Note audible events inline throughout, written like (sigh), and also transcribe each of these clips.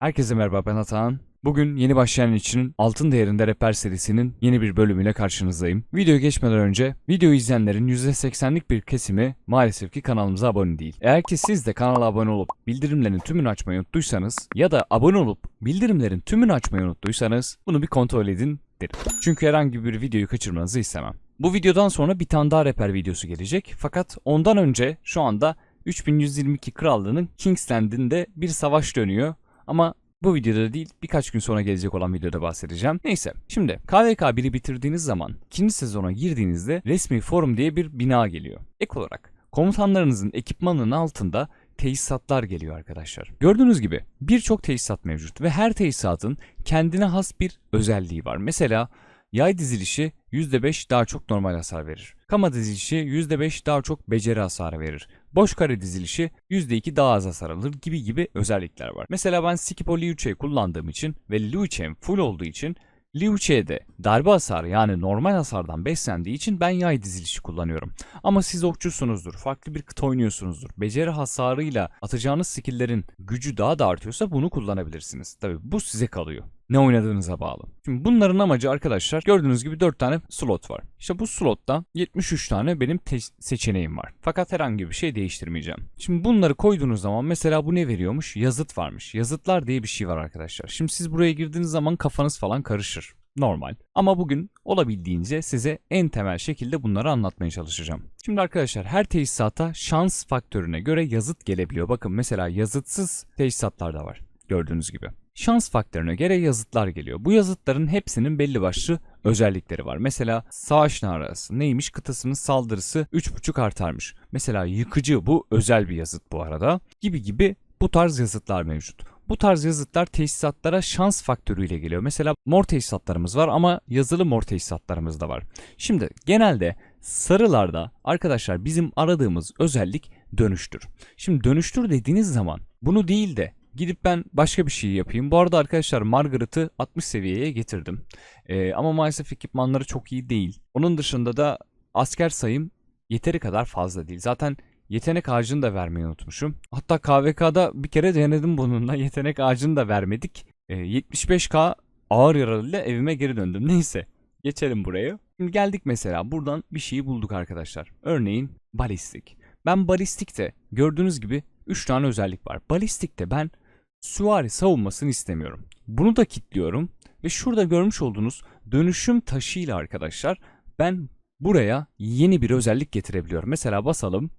Herkese merhaba ben Atahan. Bugün yeni başlayan için Altın Değerinde Rehber serisinin yeni bir bölümüyle karşınızdayım. Videoya geçmeden önce videoyu izleyenlerin %80'lik bir kesimi maalesef ki kanalımıza abone değil. Eğer ki siz de kanala abone olup bildirimlerin tümünü açmayı unuttuysanız ya da abone olup bildirimlerin tümünü açmayı unuttuysanız bunu bir kontrol edin derim. Çünkü herhangi bir videoyu kaçırmanızı istemem. Bu videodan sonra bir tane daha rehber videosu gelecek. Fakat ondan önce şu anda 3122 Krallığı'nın Kingsland'inde bir savaş dönüyor. Ama bu videoda değil birkaç gün sonra gelecek olan videoda bahsedeceğim. Neyse şimdi KVK 1'i bitirdiğiniz zaman ikinci sezona girdiğinizde resmi forum diye bir bina geliyor. Ek olarak komutanlarınızın ekipmanının altında tesisatlar geliyor arkadaşlar. Gördüğünüz gibi birçok tesisat mevcut ve her tesisatın kendine has bir özelliği var. Mesela yay dizilişi %5 daha çok normal hasar verir. Kama dizilişi %5 daha çok beceri hasarı verir. Boş kare dizilişi %2 daha az hasar alır gibi gibi özellikler var. Mesela ben Skipo Liuche'yi kullandığım için ve Liuche'm full olduğu için Liuche'de darbe hasarı yani normal hasardan beslendiği için ben yay dizilişi kullanıyorum. Ama siz okçusunuzdur, farklı bir kıt oynuyorsunuzdur. Beceri hasarıyla atacağınız skill'lerin gücü daha da artıyorsa bunu kullanabilirsiniz. Tabi bu size kalıyor. Ne oynadığınıza bağlı. Şimdi bunların amacı arkadaşlar gördüğünüz gibi 4 tane slot var. İşte bu slotta 73 tane benim seçeneğim var. Fakat herhangi bir şey değiştirmeyeceğim. Şimdi bunları koyduğunuz zaman mesela bu ne veriyormuş? Yazıt varmış. Yazıtlar diye bir şey var arkadaşlar. Şimdi siz buraya girdiğiniz zaman kafanız falan karışır. Normal. Ama bugün olabildiğince size en temel şekilde bunları anlatmaya çalışacağım. Şimdi arkadaşlar her tesisata şans faktörüne göre yazıt gelebiliyor. Bakın mesela yazıtsız tesisatlar da var. Gördüğünüz gibi. Şans faktörüne göre yazıtlar geliyor. Bu yazıtların hepsinin belli başlı özellikleri var. Mesela savaş narası neymiş? Kıtasının saldırısı 3.5 artarmış. Mesela yıkıcı bu özel bir yazıt bu arada. Gibi gibi bu tarz yazıtlar mevcut. Bu tarz yazıtlar tesisatlara şans faktörüyle geliyor. Mesela mor tesisatlarımız var ama yazılı mor tesisatlarımız da var. Şimdi genelde sarılarda arkadaşlar bizim aradığımız özellik dönüştür. Şimdi dönüştür dediğiniz zaman bunu değil de gidip ben başka bir şey yapayım. Bu arada arkadaşlar Margaret'ı 60 seviyeye getirdim. Ee, ama maalesef ekipmanları çok iyi değil. Onun dışında da asker sayım yeteri kadar fazla değil. Zaten yetenek ağacını da vermeyi unutmuşum. Hatta KVK'da bir kere denedim bununla. (laughs) Yetenek ağacını da vermedik. Ee, 75k ağır yaralıyla evime geri döndüm. (laughs) Neyse geçelim buraya. Şimdi geldik mesela buradan bir şeyi bulduk arkadaşlar. Örneğin balistik. Ben balistikte gördüğünüz gibi 3 tane özellik var. Balistikte ben süvari savunmasını istemiyorum. Bunu da kilitliyorum ve şurada görmüş olduğunuz dönüşüm taşıyla arkadaşlar ben buraya yeni bir özellik getirebiliyorum. Mesela basalım.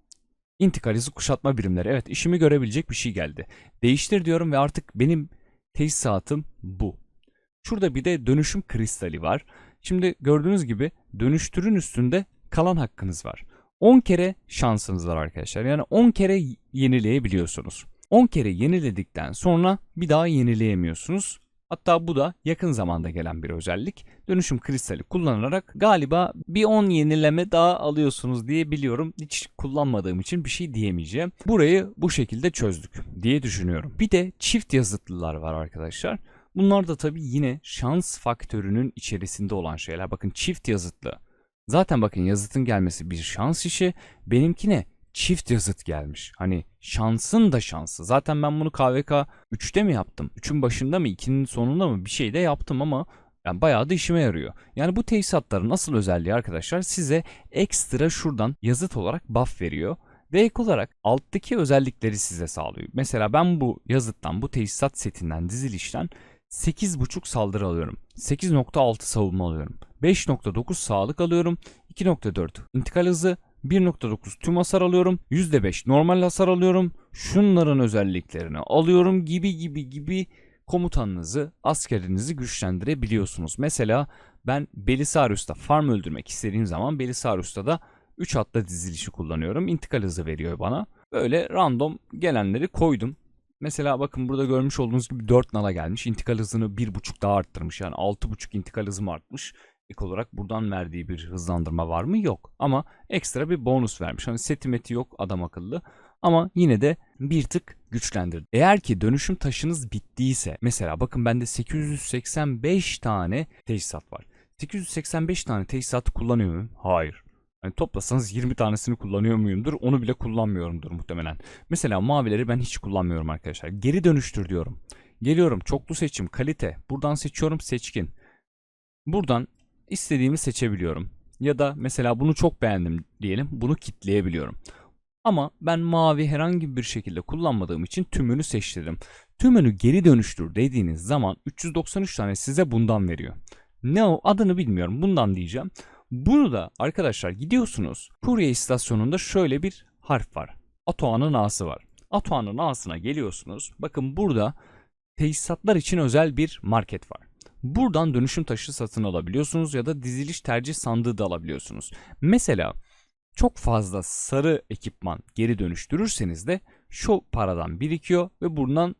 İntikal hızı kuşatma birimleri. Evet işimi görebilecek bir şey geldi. Değiştir diyorum ve artık benim tesisatım bu. Şurada bir de dönüşüm kristali var. Şimdi gördüğünüz gibi dönüştürün üstünde kalan hakkınız var. 10 kere şansınız var arkadaşlar. Yani 10 kere yenileyebiliyorsunuz. 10 kere yeniledikten sonra bir daha yenileyemiyorsunuz. Hatta bu da yakın zamanda gelen bir özellik. Dönüşüm kristali kullanarak galiba bir 10 yenileme daha alıyorsunuz diye biliyorum. Hiç kullanmadığım için bir şey diyemeyeceğim. Burayı bu şekilde çözdük diye düşünüyorum. Bir de çift yazıtlılar var arkadaşlar. Bunlar da tabii yine şans faktörünün içerisinde olan şeyler. Bakın çift yazıtlı. Zaten bakın yazıtın gelmesi bir şans işi. Benimkine çift yazıt gelmiş. Hani şansın da şansı. Zaten ben bunu KVK 3'te mi yaptım? 3'ün başında mı 2'nin sonunda mı bir şey de yaptım ama yani bayağı da işime yarıyor. Yani bu tesisatların asıl özelliği arkadaşlar size ekstra şuradan yazıt olarak buff veriyor. Ve ek olarak alttaki özellikleri size sağlıyor. Mesela ben bu yazıttan, bu tesisat setinden, dizilişten 8.5 saldırı alıyorum. 8.6 savunma alıyorum. 5.9 sağlık alıyorum. 2.4 intikal hızı, 1.9 tüm hasar alıyorum. %5 normal hasar alıyorum. Şunların özelliklerini alıyorum gibi gibi gibi komutanınızı, askerinizi güçlendirebiliyorsunuz. Mesela ben Belisarius'ta farm öldürmek istediğim zaman Belisarius'ta da 3 atla dizilişi kullanıyorum. İntikal hızı veriyor bana. Böyle random gelenleri koydum. Mesela bakın burada görmüş olduğunuz gibi 4 nala gelmiş. İntikal hızını 1.5 daha arttırmış. Yani 6.5 intikal hızım artmış. İlk olarak buradan verdiği bir hızlandırma var mı? Yok. Ama ekstra bir bonus vermiş. Hani setimeti yok adam akıllı. Ama yine de bir tık güçlendirdi. Eğer ki dönüşüm taşınız bittiyse mesela bakın bende 885 tane tesisat var. 885 tane tesisatı kullanıyor muyum? Hayır. Hani toplasanız 20 tanesini kullanıyor muyumdur? Onu bile kullanmıyorumdur muhtemelen. Mesela mavileri ben hiç kullanmıyorum arkadaşlar. Geri dönüştür diyorum. Geliyorum çoklu seçim, kalite. Buradan seçiyorum seçkin. Buradan istediğimi seçebiliyorum. Ya da mesela bunu çok beğendim diyelim. Bunu kitleyebiliyorum. Ama ben mavi herhangi bir şekilde kullanmadığım için tümünü seçtirdim. Tümünü geri dönüştür dediğiniz zaman 393 tane size bundan veriyor. Ne o adını bilmiyorum bundan diyeceğim. Bunu da arkadaşlar gidiyorsunuz. Kurye istasyonunda şöyle bir harf var. Atoğan'ın A'sı var. Atoğan'ın A'sına geliyorsunuz. Bakın burada tesisatlar için özel bir market var. Buradan dönüşüm taşı satın alabiliyorsunuz ya da diziliş tercih sandığı da alabiliyorsunuz. Mesela çok fazla sarı ekipman geri dönüştürürseniz de şu paradan birikiyor ve buradan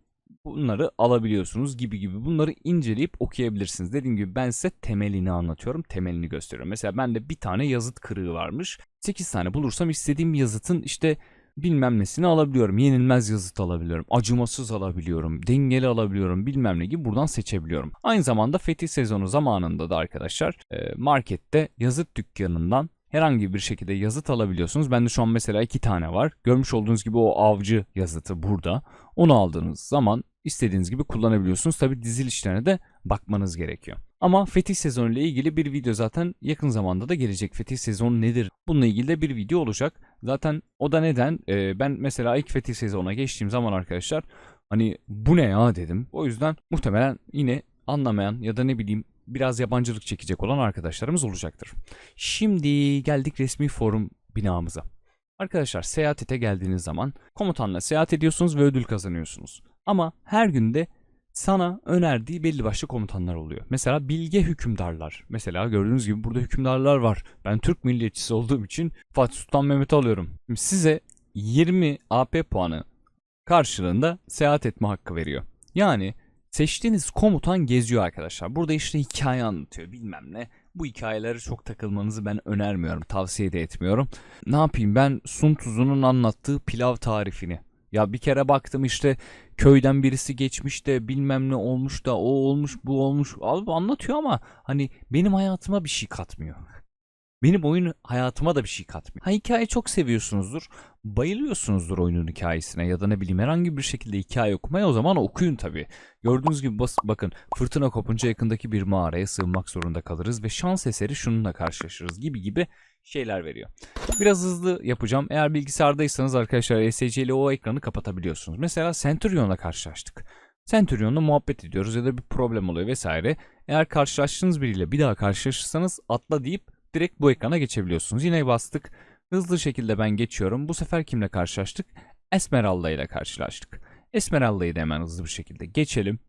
bunları alabiliyorsunuz gibi gibi bunları inceleyip okuyabilirsiniz. Dediğim gibi ben size temelini anlatıyorum, temelini gösteriyorum. Mesela bende bir tane yazıt kırığı varmış. 8 tane bulursam istediğim yazıtın işte bilmem nesini alabiliyorum. Yenilmez yazıt alabiliyorum. Acımasız alabiliyorum. Dengeli alabiliyorum. Bilmem ne gibi buradan seçebiliyorum. Aynı zamanda fetih sezonu zamanında da arkadaşlar e, markette yazıt dükkanından herhangi bir şekilde yazıt alabiliyorsunuz. Bende şu an mesela iki tane var. Görmüş olduğunuz gibi o avcı yazıtı burada. Onu aldığınız zaman istediğiniz gibi kullanabiliyorsunuz. Tabi dizilişlerine de bakmanız gerekiyor. Ama fetih sezonu ile ilgili bir video zaten yakın zamanda da gelecek. Fetih sezonu nedir? Bununla ilgili de bir video olacak. Zaten o da neden? Ee, ben mesela ilk fetih sezonuna geçtiğim zaman arkadaşlar hani bu ne ya dedim. O yüzden muhtemelen yine anlamayan ya da ne bileyim biraz yabancılık çekecek olan arkadaşlarımız olacaktır. Şimdi geldik resmi forum binamıza. Arkadaşlar seyahate geldiğiniz zaman komutanla seyahat ediyorsunuz ve ödül kazanıyorsunuz. Ama her günde sana önerdiği belli başlı komutanlar oluyor. Mesela bilge hükümdarlar. Mesela gördüğünüz gibi burada hükümdarlar var. Ben Türk milliyetçisi olduğum için Fatih Sultan Mehmet'i alıyorum. Size 20 AP puanı karşılığında seyahat etme hakkı veriyor. Yani seçtiğiniz komutan geziyor arkadaşlar. Burada işte hikaye anlatıyor bilmem ne. Bu hikayelere çok takılmanızı ben önermiyorum. Tavsiye de etmiyorum. Ne yapayım ben Sun Tzu'nun anlattığı pilav tarifini. Ya bir kere baktım işte köyden birisi geçmiş de bilmem ne olmuş da o olmuş bu olmuş. Abi anlatıyor ama hani benim hayatıma bir şey katmıyor. (laughs) Benim oyun hayatıma da bir şey katmıyor. Ha hikaye çok seviyorsunuzdur. Bayılıyorsunuzdur oyunun hikayesine ya da ne bileyim herhangi bir şekilde hikaye okumaya o zaman okuyun tabi. Gördüğünüz gibi bas, bakın fırtına kopunca yakındaki bir mağaraya sığınmak zorunda kalırız ve şans eseri şununla karşılaşırız gibi gibi şeyler veriyor. Biraz hızlı yapacağım. Eğer bilgisayardaysanız arkadaşlar ESC ile o ekranı kapatabiliyorsunuz. Mesela Centurion'la karşılaştık. Centurion'la muhabbet ediyoruz ya da bir problem oluyor vesaire. Eğer karşılaştığınız biriyle bir daha karşılaşırsanız atla deyip direkt bu ekrana geçebiliyorsunuz. Yine bastık. Hızlı şekilde ben geçiyorum. Bu sefer kimle karşılaştık? Esmeralda ile karşılaştık. Esmeralda'yı da hemen hızlı bir şekilde geçelim.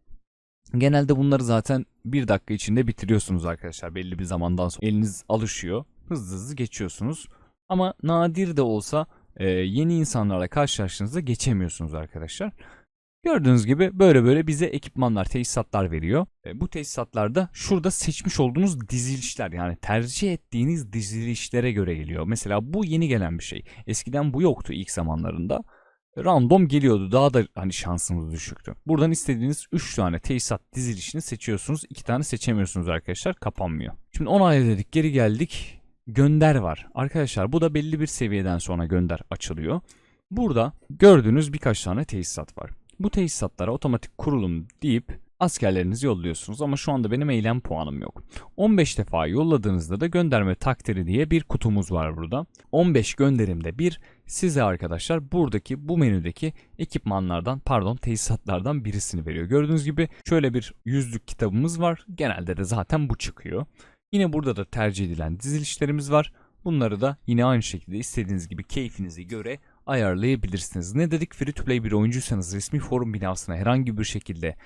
Genelde bunları zaten bir dakika içinde bitiriyorsunuz arkadaşlar. Belli bir zamandan sonra eliniz alışıyor. Hızlı hızlı geçiyorsunuz. Ama nadir de olsa e, yeni insanlarla karşılaştığınızda geçemiyorsunuz arkadaşlar. Gördüğünüz gibi böyle böyle bize ekipmanlar, tesisatlar veriyor. E, bu tesisatlarda şurada seçmiş olduğunuz dizilişler yani tercih ettiğiniz dizilişlere göre geliyor. Mesela bu yeni gelen bir şey. Eskiden bu yoktu ilk zamanlarında. Random geliyordu. Daha da hani şansınız düşüktü. Buradan istediğiniz 3 tane tesisat dizilişini seçiyorsunuz. 2 tane seçemiyorsunuz arkadaşlar. Kapanmıyor. Şimdi onay dedik. Geri geldik. Gönder var. Arkadaşlar bu da belli bir seviyeden sonra gönder açılıyor. Burada gördüğünüz birkaç tane tesisat var. Bu tesisatlara otomatik kurulum deyip askerlerinizi yolluyorsunuz ama şu anda benim eylem puanım yok. 15 defa yolladığınızda da gönderme takdiri diye bir kutumuz var burada. 15 gönderimde bir size arkadaşlar buradaki bu menüdeki ekipmanlardan pardon tesisatlardan birisini veriyor. Gördüğünüz gibi şöyle bir yüzlük kitabımız var. Genelde de zaten bu çıkıyor. Yine burada da tercih edilen dizilişlerimiz var. Bunları da yine aynı şekilde istediğiniz gibi keyfinize göre ayarlayabilirsiniz. Ne dedik? Free to play bir oyuncuysanız resmi forum binasına herhangi bir şekilde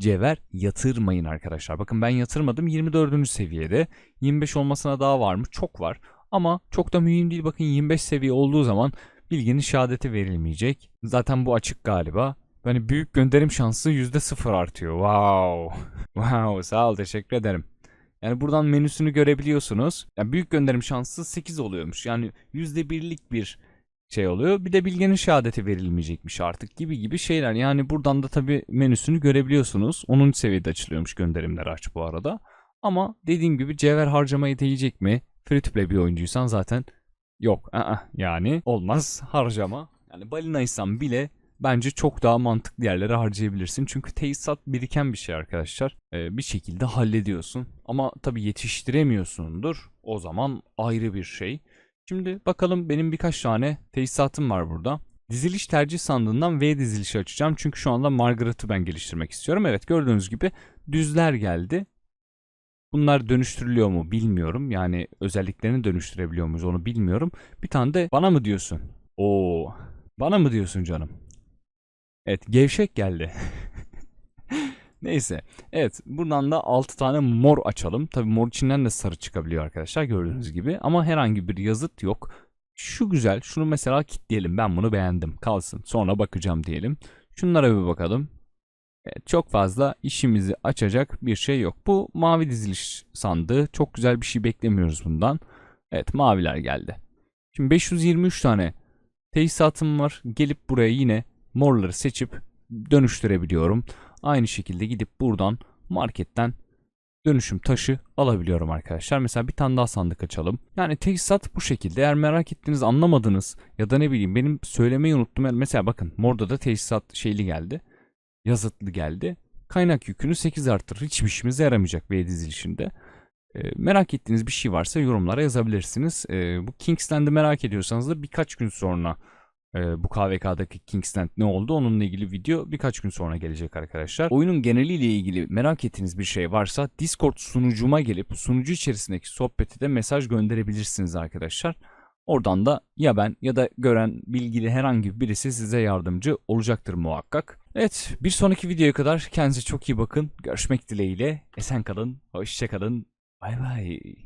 cevher yatırmayın arkadaşlar. Bakın ben yatırmadım 24. seviyede. 25 olmasına daha var mı? Çok var. Ama çok da mühim değil. Bakın 25 seviye olduğu zaman bilginin şehadeti verilmeyecek. Zaten bu açık galiba. Yani büyük gönderim şansı %0 artıyor. Wow. (laughs) wow sağ ol teşekkür ederim. Yani buradan menüsünü görebiliyorsunuz. Yani büyük gönderim şansı 8 oluyormuş. Yani %1'lik bir şey oluyor. Bir de bilgenin şehadeti verilmeyecekmiş artık gibi gibi şeyler. Yani buradan da tabii menüsünü görebiliyorsunuz. 10. seviyede açılıyormuş gönderimler aç bu arada. Ama dediğim gibi cevher harcamaya değecek mi? Free to play bir oyuncuysan zaten yok. Aa, yani olmaz harcama. Yani balinaysan bile bence çok daha mantıklı yerlere harcayabilirsin. Çünkü tesisat biriken bir şey arkadaşlar. Ee, bir şekilde hallediyorsun. Ama tabii yetiştiremiyorsundur. O zaman ayrı bir şey. Şimdi bakalım benim birkaç tane tesisatım var burada. Diziliş tercih sandığından V dizilişi açacağım. Çünkü şu anda Margaret'ı ben geliştirmek istiyorum. Evet gördüğünüz gibi düzler geldi. Bunlar dönüştürülüyor mu bilmiyorum. Yani özelliklerini dönüştürebiliyor muyuz onu bilmiyorum. Bir tane de bana mı diyorsun? Oo, bana mı diyorsun canım? Evet gevşek geldi. (laughs) Neyse. Evet buradan da 6 tane mor açalım. Tabi mor içinden de sarı çıkabiliyor arkadaşlar gördüğünüz gibi. Ama herhangi bir yazıt yok. Şu güzel. Şunu mesela kilitleyelim. Ben bunu beğendim. Kalsın. Sonra bakacağım diyelim. Şunlara bir bakalım. Evet, çok fazla işimizi açacak bir şey yok. Bu mavi diziliş sandığı. Çok güzel bir şey beklemiyoruz bundan. Evet maviler geldi. Şimdi 523 tane tesisatım var. Gelip buraya yine morları seçip dönüştürebiliyorum. Aynı şekilde gidip buradan marketten dönüşüm taşı alabiliyorum arkadaşlar. Mesela bir tane daha sandık açalım. Yani tesisat bu şekilde. Eğer merak ettiğiniz anlamadınız ya da ne bileyim benim söylemeyi unuttum. Mesela bakın morda da tesisat şeyli geldi. Yazıtlı geldi. Kaynak yükünü 8 arttırır. Hiçbir işimize yaramayacak V dizilişinde. E, merak ettiğiniz bir şey varsa yorumlara yazabilirsiniz. E, bu Kingsland'ı merak ediyorsanız da birkaç gün sonra e, bu KVK'daki Kingsland ne oldu onunla ilgili video birkaç gün sonra gelecek arkadaşlar. Oyunun geneliyle ilgili merak ettiğiniz bir şey varsa Discord sunucuma gelip sunucu içerisindeki sohbeti de mesaj gönderebilirsiniz arkadaşlar. Oradan da ya ben ya da gören bilgili herhangi birisi size yardımcı olacaktır muhakkak. Evet bir sonraki videoya kadar kendinize çok iyi bakın. Görüşmek dileğiyle. Esen kalın, hoşça kalın. Bay bay.